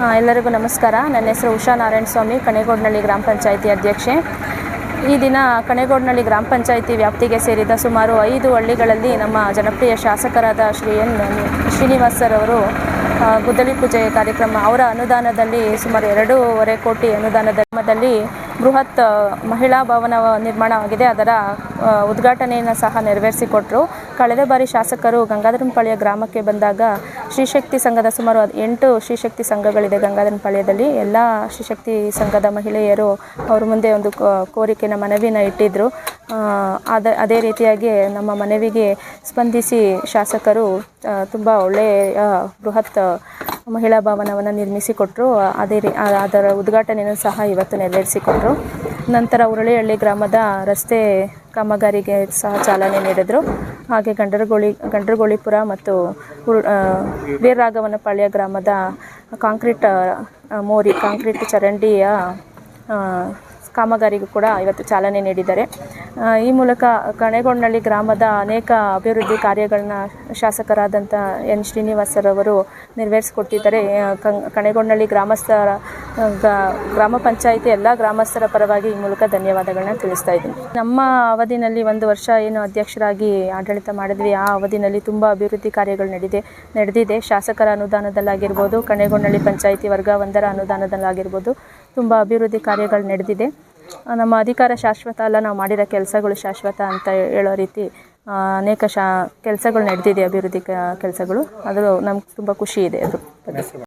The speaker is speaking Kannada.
ಎಲ್ಲರಿಗೂ ನಮಸ್ಕಾರ. ನನ್ನ ಹೆಸರು ಉಷಾ ನಾರಾಯಣ ಸ್ವಾಮಿ ಕಣೇಗೋಡ್ನಳ್ಳಿ ಗ್ರಾಮ ಪಂಚಾಯಿತಿ ಅಧ್ಯಕ್ಷೆ. ಈ ದಿನ ಕಣೆಗೋಡ್ನಳ್ಳಿ ಗ್ರಾಮ ಪಂಚಾಯಿತಿ ವ್ಯಾಪ್ತಿಗೆ ಸೇರಿದ ಸುಮಾರು ಐದು ಹಳ್ಳಿಗಳಲ್ಲಿ ನಮ್ಮ ಜನಪ್ರಿಯ ಶಾಸಕರಾದ ಶ್ರೀ ಎನ್ ಶ್ರೀನಿವಾಸ್ ಸರ್ ಅವರು ಗುದ್ದಲಿ ಪೂಜೆ ಕಾರ್ಯಕ್ರಮ ಅವರ ಅನುದಾನದಲ್ಲಿ ಸುಮಾರು ಎರಡೂವರೆ ಕೋಟಿ ಅನುದಾನದಲ್ಲಿ ಬೃಹತ್ ಮಹಿಳಾ ಭವನ ನಿರ್ಮಾಣವಾಗಿದೆ. ಅದರ ಉದ್ಘಾಟನೆಯನ್ನು ಸಹ ನೆರವೇರಿಸಿಕೊಟ್ರು. ಕಳೆದ ಬಾರಿ ಶಾಸಕರು ಗಂಗಾಧರನಪಾಳ್ಯ ಗ್ರಾಮಕ್ಕೆ ಬಂದಾಗ ಶ್ರೀಶಕ್ತಿ ಸಂಘದ ಸುಮಾರು ಎಂಟು ಶ್ರೀಶಕ್ತಿ ಸಂಘಗಳಿದೆ ಗಂಗಾಧರನಪಾಳ್ಯದಲ್ಲಿ. ಎಲ್ಲ ಶ್ರೀಶಕ್ತಿ ಸಂಘದ ಮಹಿಳೆಯರು ಅವ್ರ ಮುಂದೆ ಒಂದು ಕೋರಿಕೆನ, ಮನವಿನ ಇಟ್ಟಿದ್ದರು ಅದ, ಅದೇ ರೀತಿಯಾಗಿ ನಮ್ಮ ಮನವಿಗೆ ಸ್ಪಂದಿಸಿ ಶಾಸಕರು ತುಂಬ ಒಳ್ಳೆಯ ಬೃಹತ್ ಮಹಿಳಾ ಭವನವನ್ನು ನಿರ್ಮಿಸಿಕೊಟ್ಟರು ಅದೇ ರೀ ಅದರ ಉದ್ಘಾಟನೆಯನ್ನು ಸಹ ಇವತ್ತು ನೆರವೇರಿಸಿಕೊಟ್ರು. ನಂತರ ಉರಳಿಹಳ್ಳಿ ಗ್ರಾಮದ ರಸ್ತೆ ಕಾಮಗಾರಿಗೆ ಸಹ ಚಾಲನೆ ನೀಡಿದರು. ಹಾಗೆ ಗಂಡರಗೋಳಿ, ಗಂಡರಗೋಳಿಪುರ ಮತ್ತು ವೀರರಾಘವನಪಾಳ್ಯ ಗ್ರಾಮದ ಕಾಂಕ್ರೀಟ್ ಮೋರಿ, ಕಾಂಕ್ರೀಟ್ ಚರಂಡಿಯ ಕಾಮಗಾರಿಗೂ ಕೂಡ ಇವತ್ತು ಚಾಲನೆ ನೀಡಿದ್ದಾರೆ. ಈ ಮೂಲಕ ಕಣೆಗೊಂಡಳ್ಳಿ ಗ್ರಾಮದ ಅನೇಕ ಅಭಿವೃದ್ಧಿ ಕಾರ್ಯಗಳನ್ನ ಶಾಸಕರಾದಂಥ ಎನ್ ಶ್ರೀನಿವಾಸರವರು ನೆರವೇರಿಸಿಕೊಟ್ಟಿದ್ದಾರೆ. ಕಣೆಗೊಂಡಳ್ಳಿ ಗ್ರಾಮಸ್ಥರ ಗ್ರಾಮ ಪಂಚಾಯಿತಿ ಎಲ್ಲ ಗ್ರಾಮಸ್ಥರ ಪರವಾಗಿ ಈ ಮೂಲಕ ಧನ್ಯವಾದಗಳನ್ನ ತಿಳಿಸ್ತಾ ಇದ್ದೀನಿ. ನಮ್ಮ ಅವಧಿನಲ್ಲಿ ಒಂದು ವರ್ಷ ಏನು ಅಧ್ಯಕ್ಷರಾಗಿ ಆಡಳಿತ ಮಾಡಿದ್ವಿ, ಆ ಅವಧಿನಲ್ಲಿ ತುಂಬ ಅಭಿವೃದ್ಧಿ ಕಾರ್ಯಗಳು ನಡೆದಿದೆ ನಡೆದಿದೆ. ಶಾಸಕರ ಅನುದಾನದಲ್ಲಾಗಿರ್ಬೋದು ಕಣೆಗೊಂಡಳ್ಳಿ ಪಂಚಾಯಿತಿ ವರ್ಗ ಒಂದರ ಅನುದಾನದಲ್ಲಾಗಿರ್ಬೋದು ತುಂಬ ಅಭಿವೃದ್ಧಿ ಕಾರ್ಯಗಳು ನಡೆದಿದೆ. ನಮ್ಮ ಅಧಿಕಾರ ಶಾಶ್ವತ ಅಲ್ಲ, ನಾವು ಮಾಡಿರೋ ಕೆಲಸಗಳು ಶಾಶ್ವತ ಅಂತ ಹೇಳೋ ರೀತಿ ಅನೇಕ ಶಾ, ಕೆಲಸಗಳು ನಡೆದಿದೆ, ಅಭಿವೃದ್ಧಿ ಕೆಲಸಗಳು. ಅದು ನಮ್ಗೆ ತುಂಬ ಖುಷಿ ಇದೆ ಅದು